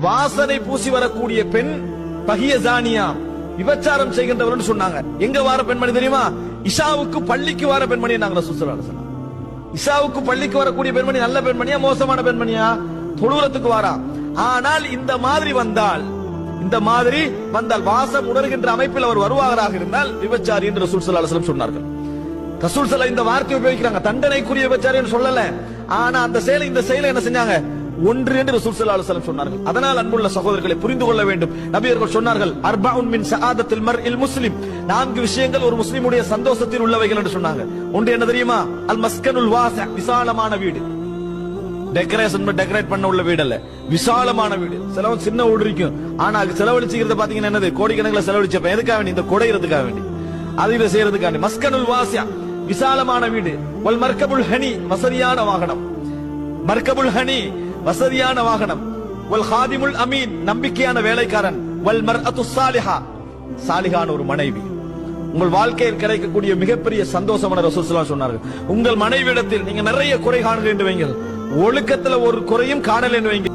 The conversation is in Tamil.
வாசனை பூசி வரக்கூடிய பெண் பகிய ஜானியா விபச்சாரம் செய்கின்றவர் சொன்னாங்க. எங்க வார பெண்மணி தெரியுமா? இஷாவுக்கு பள்ளிக்கு வார பெண்மணி நாங்க ரசூலுல்லாஹி இஷாவுக்கு பள்ளிக்கு வரக்கூடிய பெண்மணி நல்ல பெண்மணியா மோசமான பெண்மணியா? தொழுவத்துக்கு வாரா. ஆனால் இந்த மாதிரி வந்தால் இந்த மாதிரி வந்தால் வாசம் உணர்கின்ற அமைப்பில் அவர் வருவாராக இருந்தால் விபச்சாரி என்று ரசூல் ஸல்லல்லாஹு சொன்னார்கள். ரசூல் சல்லா இந்த வார்த்தை உபயோகிக்கிறாங்க. தண்டனைக்குரிய விபச்சாரி சொல்லல. ஆனா அந்த செயலை இந்த செயலை என்ன செஞ்சாங்க? ஒன்று என்று ரசூல் ஸல்லல்லாஹு அலைஹி சொன்னார்கள். அதனால் அன்புள்ள சகோதரர்களை புரிந்து கொள்ள வேண்டும். நபியர்கள் சொன்னார்கள் அர்பாவுன் மின் மர் இல் முஸ்லிம். நான்கு விஷயங்கள் ஒரு முஸ்லிமுடைய சந்தோஷத்தில் உள்ளவைகள் என்று சொன்னாங்க. ஒன்று என்ன தெரியுமா? அல் மஸ்கனுல் வாச விசாலமான வீடு. டெக்கரேஷன் டெக்கரேட் பண்ண உள்ள வீடு அல்ல விசாலமான வீடு. செலவு சின்ன வீடு இருக்கும். ஆனா அது செலவழிச்சுக்கிறது பாத்தீங்கன்னா என்னது? கோடிக்கணக்கில் செலவழிச்சப்ப எதுக்காக வேண்டி? இந்த குடைகிறதுக்காக வேண்டி. அதில செய்யறதுக்காண்டி மஸ்கனுல் வாசியா விசாலமான வீடு. வல் மர்கபுல் ஹனி வசதியான வாகனம். மர்கபுல் ஹனி வசதியான வாகனம். வல் ஹாதிமுல் அமீன் நம்பிக்கையான வேலைக்காரன். வல் மர்அத்து சாலிஹா சாலிஹான ஒரு மனைவி. உங்கள் வாழ்க்கையில் கிடைக்கக்கூடிய மிகப்பெரிய சந்தோஷமான ரசூலுல்லாஹ் சொன்னார்கள். உங்கள் மனைவியிடத்தில் நீங்க நிறைய குறை காணுங்கள் என்று வைங்கள். ஒழுக்கத்துல ஒரு குறையும் காணல் என்று வைங்க